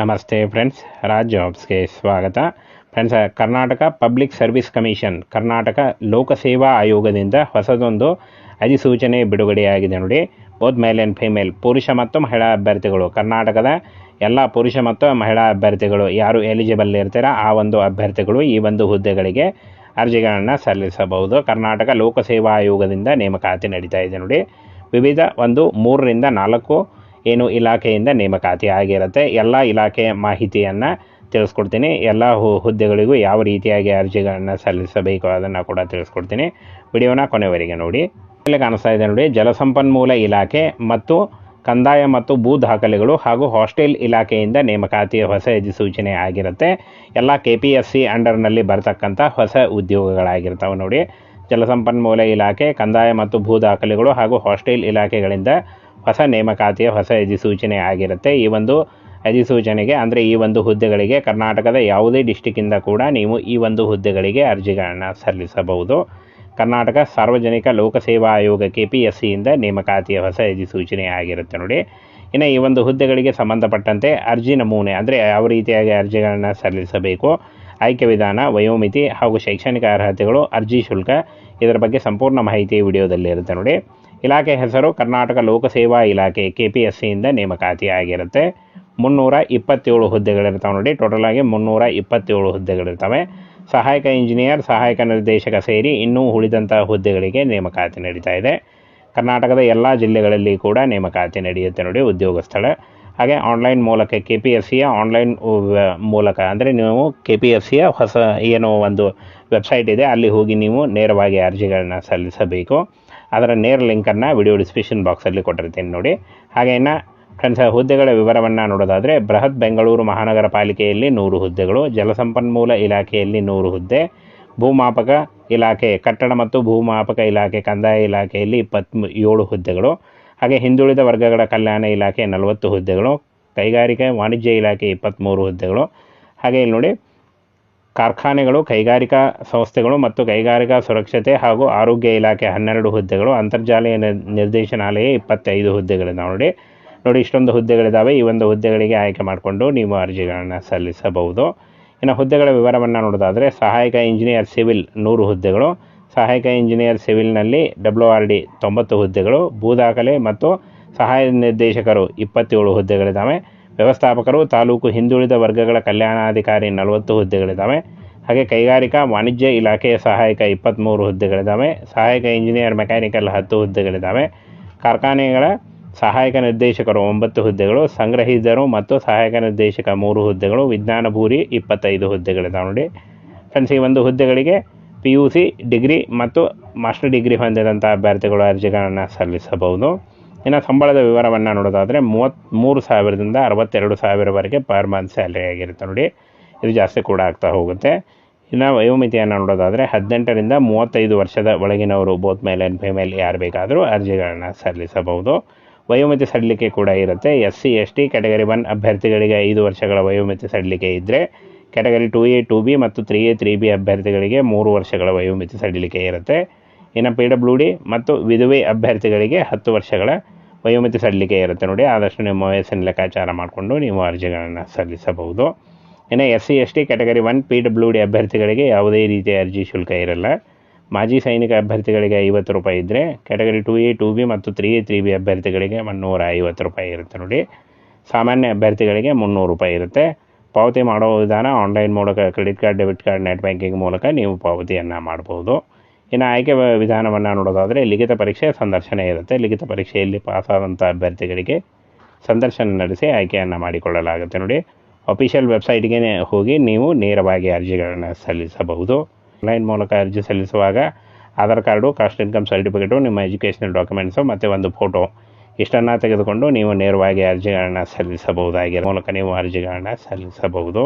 ನಮಸ್ತೆ ಫ್ರೆಂಡ್ಸ್ ರಾಜ್ ಜಾಬ್ಸ್ಗೆ ಸ್ವಾಗತ. Friends Karnataka public service commission Karnataka ಲೋಕಸೇವಾ ಆಯೋಗದಿಂದ ಹೊಸದೊಂದು ಅಧಿಸೂಚನೆ ಬಿಡುಗಡೆಯಾಗಿದೆ ನೋಡಿ. ಬೋತ್ ಮೇಲ್ ಆ್ಯಂಡ್ ಫಿಮೇಲ್ ಪುರುಷ ಮತ್ತು ಮಹಿಳಾ ಅಭ್ಯರ್ಥಿಗಳು. ಕರ್ನಾಟಕದ ಎಲ್ಲ ಪುರುಷ ಮತ್ತು ಮಹಿಳಾ ಅಭ್ಯರ್ಥಿಗಳು ಯಾರು ಎಲಿಜಿಬಲ್ ಇರ್ತೀರಾ, ಆ ಒಂದು ಅಭ್ಯರ್ಥಿಗಳು ಈ ಒಂದು ಹುದ್ದೆಗಳಿಗೆ ಅರ್ಜಿಗಳನ್ನು ಸಲ್ಲಿಸಬಹುದು. ಕರ್ನಾಟಕ ಲೋಕಸೇವಾ ಆಯೋಗದಿಂದ ನೇಮಕಾತಿ ನಡೀತಾ ಇದೆ ನೋಡಿ. ವಿವಿಧ ಒಂದು ಮೂರರಿಂದ ನಾಲ್ಕು ಏನು ಇಲಾಖೆಯಿಂದ ನೇಮಕಾತಿ ಆಗಿರುತ್ತೆ. ಎಲ್ಲ ಇಲಾಖೆಯ ಮಾಹಿತಿಯನ್ನು ತಿಳಿಸ್ಕೊಡ್ತೀನಿ. ಎಲ್ಲ ಹುದ್ದೆಗಳಿಗೂ ಯಾವ ರೀತಿಯಾಗಿ ಅರ್ಜಿಗಳನ್ನು ಸಲ್ಲಿಸಬೇಕು ಅದನ್ನು ಕೂಡ ತಿಳಿಸ್ಕೊಡ್ತೀನಿ. ವಿಡಿಯೋನ ಕೊನೆವರೆಗೆ ನೋಡಿ. ಇಲ್ಲಿ ಕಾಣಿಸ್ತಾ ಇದೆ ನೋಡಿ. ಜಲಸಂಪನ್ಮೂಲ ಇಲಾಖೆ ಮತ್ತು ಕಂದಾಯ ಮತ್ತು ಭೂ ದಾಖಲೆಗಳು ಹಾಗೂ ಹಾಸ್ಟೆಲ್ ಇಲಾಖೆಯಿಂದ ನೇಮಕಾತಿ ಹೊಸ ಅಧಿಸೂಚನೆ ಆಗಿರುತ್ತೆ. ಎಲ್ಲ ಕೆ ಪಿ ಎಸ್ ಸಿ ಅಂಡರ್ನಲ್ಲಿ ಬರತಕ್ಕಂಥ ಹೊಸ ಉದ್ಯೋಗಗಳಾಗಿರ್ತವೆ ನೋಡಿ. ಜಲಸಂಪನ್ಮೂಲ ಇಲಾಖೆ, ಕಂದಾಯ ಮತ್ತು ಭೂ ದಾಖಲೆಗಳು ಹಾಗೂ ಹಾಸ್ಟೆಲ್ ಇಲಾಖೆಗಳಿಂದ ಹೊಸ ನೇಮಕಾತಿಯ ಹೊಸ ಅಧಿಸೂಚನೆ ಆಗಿರುತ್ತೆ. ಈ ಒಂದು ಅಧಿಸೂಚನೆಗೆ ಅಂದರೆ ಈ ಒಂದು ಹುದ್ದೆಗಳಿಗೆ ಕರ್ನಾಟಕದ ಯಾವುದೇ ಡಿಸ್ಟಿಕ್ಕಿಂದ ಕೂಡ ನೀವು ಈ ಒಂದು ಹುದ್ದೆಗಳಿಗೆ ಅರ್ಜಿಗಳನ್ನು ಸಲ್ಲಿಸಬಹುದು. ಕರ್ನಾಟಕ ಸಾರ್ವಜನಿಕ ಲೋಕಸೇವಾ ಆಯೋಗ ಕೆ ಪಿ ಎಸ್ ಸಿಯಿಂದ ನೇಮಕಾತಿಯ ಹೊಸ ಅಧಿಸೂಚನೆ ಆಗಿರುತ್ತೆ ನೋಡಿ. ಇನ್ನು ಈ ಒಂದು ಹುದ್ದೆಗಳಿಗೆ ಸಂಬಂಧಪಟ್ಟಂತೆ ಅರ್ಜಿ ನಮೂನೆ ಅಂದರೆ ಯಾವ ರೀತಿಯಾಗಿ ಅರ್ಜಿಗಳನ್ನು ಸಲ್ಲಿಸಬೇಕು, ಆಯ್ಕೆ ವಿಧಾನ, ವಯೋಮಿತಿ ಹಾಗೂ ಶೈಕ್ಷಣಿಕ ಅರ್ಹತೆಗಳು, ಅರ್ಜಿ ಶುಲ್ಕ ಇದರ ಬಗ್ಗೆ ಸಂಪೂರ್ಣ ಮಾಹಿತಿ ವಿಡಿಯೋದಲ್ಲಿ ಇರುತ್ತೆ ನೋಡಿ. ಇಲಾಖೆ ಹೆಸರು ಕರ್ನಾಟಕ ಲೋಕಸೇವಾ ಇಲಾಖೆ ಕೆ ಪಿ ಎಸ್ ಸಿಯಿಂದ ನೇಮಕಾತಿ ಆಗಿರುತ್ತೆ ಮುನ್ನೂರ ಇಪ್ಪತ್ತೇಳು ಹುದ್ದೆಗಳಿರ್ತಾವೆ ನೋಡಿ. ಟೋಟಲ್ ಆಗಿ ಮುನ್ನೂರ ಇಪ್ಪತ್ತೇಳು ಹುದ್ದೆಗಳಿರ್ತವೆ. ಸಹಾಯಕ ಇಂಜಿನಿಯರ್ ಸಹಾಯಕ ನಿರ್ದೇಶಕ ಸೇರಿ ಇನ್ನೂ ಉಳಿದಂತಹ ಹುದ್ದೆಗಳಿಗೆ ನೇಮಕಾತಿ ನಡೀತಾ ಇದೆ. ಕರ್ನಾಟಕದ ಎಲ್ಲ ಜಿಲ್ಲೆಗಳಲ್ಲಿ ಕೂಡ ನೇಮಕಾತಿ ನಡೆಯುತ್ತೆ ನೋಡಿ ಉದ್ಯೋಗ ಸ್ಥಳ ಹಾಗೆ ಆನ್ಲೈನ್ ಮೂಲಕ ಕೆ ಪಿ ಎಸ್ ಸಿಯ ಆನ್ಲೈನ್ ಮೂಲಕ. ಅಂದರೆ ನೀವು ಕೆ ಪಿ ಎಸ್ ಸಿಯ ಹೊಸ ಏನೋ ಒಂದು ವೆಬ್ಸೈಟ್ ಇದೆ, ಅಲ್ಲಿ ಹೋಗಿ ನೀವು ನೇರವಾಗಿ ಅರ್ಜಿಗಳನ್ನ ಸಲ್ಲಿಸಬೇಕು. ಅದರ ನೇರ ಲಿಂಕನ್ನು ವಿಡಿಯೋ ಡಿಸ್ಕ್ರಿಪ್ಷನ್ ಬಾಕ್ಸಲ್ಲಿ ಕೊಟ್ಟಿರ್ತೀನಿ ನೋಡಿ. ಹಾಗೆ ಇನ್ನು ಫ್ರೆಂಡ್ಸ್ ಹುದ್ದೆಗಳ ವಿವರವನ್ನು ನೋಡೋದಾದರೆ, ಬೃಹತ್ ಬೆಂಗಳೂರು ಮಹಾನಗರ ಪಾಲಿಕೆಯಲ್ಲಿ ನೂರು ಹುದ್ದೆಗಳು, ಜಲಸಂಪನ್ಮೂಲ ಇಲಾಖೆಯಲ್ಲಿ ನೂರು ಹುದ್ದೆ, ಭೂಮಾಪಕ ಇಲಾಖೆ, ಕಟ್ಟಡ ಮತ್ತು ಭೂಮಾಪಕ ಇಲಾಖೆ, ಕಂದಾಯ ಇಲಾಖೆಯಲ್ಲಿ ಇಪ್ಪತ್ತ್ ಏಳು ಹುದ್ದೆಗಳು ಹಾಗೆ ಹಿಂದುಳಿದ ವರ್ಗಗಳ ಕಲ್ಯಾಣ ಇಲಾಖೆ ನಲವತ್ತು ಹುದ್ದೆಗಳು, ಕೈಗಾರಿಕೆ ವಾಣಿಜ್ಯ ಇಲಾಖೆ ಇಪ್ಪತ್ತ್ಮೂರು ಹುದ್ದೆಗಳು. ಹಾಗೆ ಇಲ್ಲಿ ನೋಡಿ, ಕಾರ್ಖಾನೆಗಳು, ಕೈಗಾರಿಕಾ ಸಂಸ್ಥೆಗಳು ಮತ್ತು ಕೈಗಾರಿಕಾ ಸುರಕ್ಷತೆ ಹಾಗೂ ಆರೋಗ್ಯ ಇಲಾಖೆ ಹನ್ನೆರಡು ಹುದ್ದೆಗಳು, ಅಂತರ್ಜಾಲೀಯ ನಿರ್- ನಿರ್ದೇಶನಾಲಯ ಇಪ್ಪತ್ತೈದು ಹುದ್ದೆಗಳಿದ್ದಾವೆ ನೋಡಿ. ನೋಡಿ, ಇಷ್ಟೊಂದು ಹುದ್ದೆಗಳಿದ್ದಾವೆ ಈ ಒಂದು ಹುದ್ದೆಗಳಿಗೆ ಆಯ್ಕೆ ಮಾಡಿಕೊಂಡು ನೀವು ಅರ್ಜಿಗಳನ್ನು ಸಲ್ಲಿಸಬಹುದು. ಇನ್ನು ಹುದ್ದೆಗಳ ವಿವರವನ್ನು ನೋಡೋದಾದರೆ, ಸಹಾಯಕ ಇಂಜಿನಿಯರ್ ಸಿವಿಲ್ ನೂರು ಹುದ್ದೆಗಳು ಸಹಾಯಕ ಇಂಜಿನಿಯರ್ ಸಿವಿಲ್ನಲ್ಲಿ ಡಬ್ಲ್ಯೂ ಆರ್ ಡಿ ತೊಂಬತ್ತು ಹುದ್ದೆಗಳು, ಭೂ ದಾಖಲೆ ಮತ್ತು ಸಹಾಯ ನಿರ್ದೇಶಕರು ಇಪ್ಪತ್ತೇಳು ಹುದ್ದೆಗಳಿದ್ದಾವೆ. ವ್ಯವಸ್ಥಾಪಕರು ತಾಲೂಕು ಹಿಂದುಳಿದ ವರ್ಗಗಳ ಕಲ್ಯಾಣಾಧಿಕಾರಿ ನಲವತ್ತು ಹುದ್ದೆಗಳಿದ್ದಾವೆ. ಹಾಗೆ ಕೈಗಾರಿಕಾ ವಾಣಿಜ್ಯ ಇಲಾಖೆಯ ಸಹಾಯಕ ಇಪ್ಪತ್ತ್ಮೂರು ಹುದ್ದೆಗಳಿದ್ದಾವೆ. ಸಹಾಯಕ ಇಂಜಿನಿಯರ್ ಮೆಕ್ಯಾನಿಕಲ್ ಹತ್ತು ಹುದ್ದೆಗಳಿದ್ದಾವೆ. ಕಾರ್ಖಾನೆಗಳ ಸಹಾಯಕ ನಿರ್ದೇಶಕರು ಒಂಬತ್ತು ಹುದ್ದೆಗಳು ಸಂಗ್ರಹಿಸಿದರು ಮತ್ತು ಸಹಾಯಕ ನಿರ್ದೇಶಕ ಮೂರು ಹುದ್ದೆಗಳು ವಿಜ್ಞಾನ ಭೂರಿ ಇಪ್ಪತ್ತೈದು ಹುದ್ದೆಗಳಿದ್ದಾವೆ ನೋಡಿ. ಫ್ರೆಂಡ್ಸ್ ಈ ಒಂದು ಹುದ್ದೆಗಳಿಗೆ ಪಿ ಯು ಸಿ ಡಿಗ್ರಿ ಮತ್ತು ಮಾಸ್ಟರ್ ಡಿಗ್ರಿ ಹೊಂದಿದಂಥ ಅಭ್ಯರ್ಥಿಗಳು ಅರ್ಜಿಗಳನ್ನು ಸಲ್ಲಿಸಬಹುದು. ಇನ್ನು ಸಂಬಳದ ವಿವರವನ್ನು ನೋಡೋದಾದರೆ ಮೂವತ್ತ್ಮೂರು ಸಾವಿರದಿಂದ ಅರವತ್ತೆರಡು ಸಾವಿರವರೆಗೆ ಪರ್ ಮಂತ್ ಸ್ಯಾಲ್ರಿ ಆಗಿರುತ್ತೆ ನೋಡಿ. ಇದು ಜಾಸ್ತಿ ಕೂಡ ಆಗ್ತಾ ಹೋಗುತ್ತೆ. ಇನ್ನು ವಯೋಮಿತಿಯನ್ನು ನೋಡೋದಾದರೆ ಹದಿನೆಂಟರಿಂದ ಮೂವತ್ತೈದು ವರ್ಷದ ಒಳಗಿನವರು ಬೋತ್ ಮೇಲ್ ಆ್ಯಂಡ್ ಫಿಮೇಲ್ ಯಾರು ಬೇಕಾದರೂ ಅರ್ಜಿಗಳನ್ನು ಸಲ್ಲಿಸಬಹುದು. ವಯೋಮಿತಿ ಸಡಿಲಿಕೆ ಕೂಡ ಇರುತ್ತೆ. S C S T category one ಅಭ್ಯರ್ಥಿಗಳಿಗೆ ಐದು ವರ್ಷಗಳ ವಯೋಮಿತಿ ಸಡಿಲಿಕೆ ಇದ್ದರೆ category two A two B ಮತ್ತು ತ್ರೀ ಎ ತ್ರೀ ಬಿ ಅಭ್ಯರ್ಥಿಗಳಿಗೆ ಮೂರು ವರ್ಷಗಳ ವಯೋಮಿತಿ ಸಡಿಲಿಕೆ ಇರುತ್ತೆ. ಇನ್ನು ಪಿ ಡಬ್ಲ್ಯೂ ಡಿ ಮತ್ತು ವಿಧವೆ ಅಭ್ಯರ್ಥಿಗಳಿಗೆ ಹತ್ತು ವರ್ಷಗಳ ವಯೋಮಿತಿ ಸಡಿಲಿಕೆ ಇರುತ್ತೆ ನೋಡಿ. ಆದಷ್ಟು ನಿಮ್ಮ ವಯಸ್ಸನ್ನು ಲೆಕ್ಕಾಚಾರ ಮಾಡಿಕೊಂಡು ನೀವು ಅರ್ಜಿಗಳನ್ನು ಸಲ್ಲಿಸಬಹುದು. ಇನ್ನು S C S T category one P W D ಅಭ್ಯರ್ಥಿಗಳಿಗೆ ಯಾವುದೇ ರೀತಿಯ ಅರ್ಜಿ ಶುಲ್ಕ ಇರಲ್ಲ. ಮಾಜಿ ಸೈನಿಕ ಅಭ್ಯರ್ಥಿಗಳಿಗೆ ಐವತ್ತು ರೂಪಾಯಿ ಇದ್ದರೆ category two A two B ಮತ್ತು ತ್ರೀ ಎ ತ್ರೀ ಬಿ ಅಭ್ಯರ್ಥಿಗಳಿಗೆ ಮುನ್ನೂರ ಐವತ್ತು ರೂಪಾಯಿ ಇರುತ್ತೆ ನೋಡಿ. ಸಾಮಾನ್ಯ ಅಭ್ಯರ್ಥಿಗಳಿಗೆ ಮುನ್ನೂರು ರೂಪಾಯಿ ಇರುತ್ತೆ. ಪಾವತಿ ಮಾಡೋ ವಿಧಾನ ಆನ್ಲೈನ್ ಮೂಲಕ credit card debit card net banking ಮೂಲಕ ನೀವು ಪಾವತಿಯನ್ನು ಮಾಡ್ಬೋದು. ಇನ್ನು ಆಯ್ಕೆ ವಿಧಾನವನ್ನು ನೋಡೋದಾದರೆ ಲಿಖಿತ ಪರೀಕ್ಷೆ ಸಂದರ್ಶನ ಇರುತ್ತೆ. ಲಿಖಿತ ಪರೀಕ್ಷೆಯಲ್ಲಿ ಪಾಸಾದಂಥ ಅಭ್ಯರ್ಥಿಗಳಿಗೆ ಸಂದರ್ಶನ ನಡೆಸಿ ಆಯ್ಕೆಯನ್ನು ಮಾಡಿಕೊಳ್ಳಲಾಗುತ್ತೆ ನೋಡಿ. ಅಫಿಷಿಯಲ್ ವೆಬ್ಸೈಟ್ಗೆ ಹೋಗಿ ನೀವು ನೇರವಾಗಿ ಅರ್ಜಿಗಳನ್ನು ಸಲ್ಲಿಸಬಹುದು. ಆನ್ಲೈನ್ ಮೂಲಕ ಅರ್ಜಿ ಸಲ್ಲಿಸುವಾಗ Aadhaar card caste income certificate ನಿಮ್ಮ ಎಜುಕೇಷನಲ್ ಡಾಕ್ಯುಮೆಂಟ್ಸು ಮತ್ತು ಒಂದು ಫೋಟೋ ಇಷ್ಟನ್ನು ತೆಗೆದುಕೊಂಡು ನೀವು ನೇರವಾಗಿ ಅರ್ಜಿಗಳನ್ನು ಸಲ್ಲಿಸಬಹುದಾಗಿರೋ ಮೂಲಕ ನೀವು ಅರ್ಜಿಗಳನ್ನು ಸಲ್ಲಿಸಬಹುದು.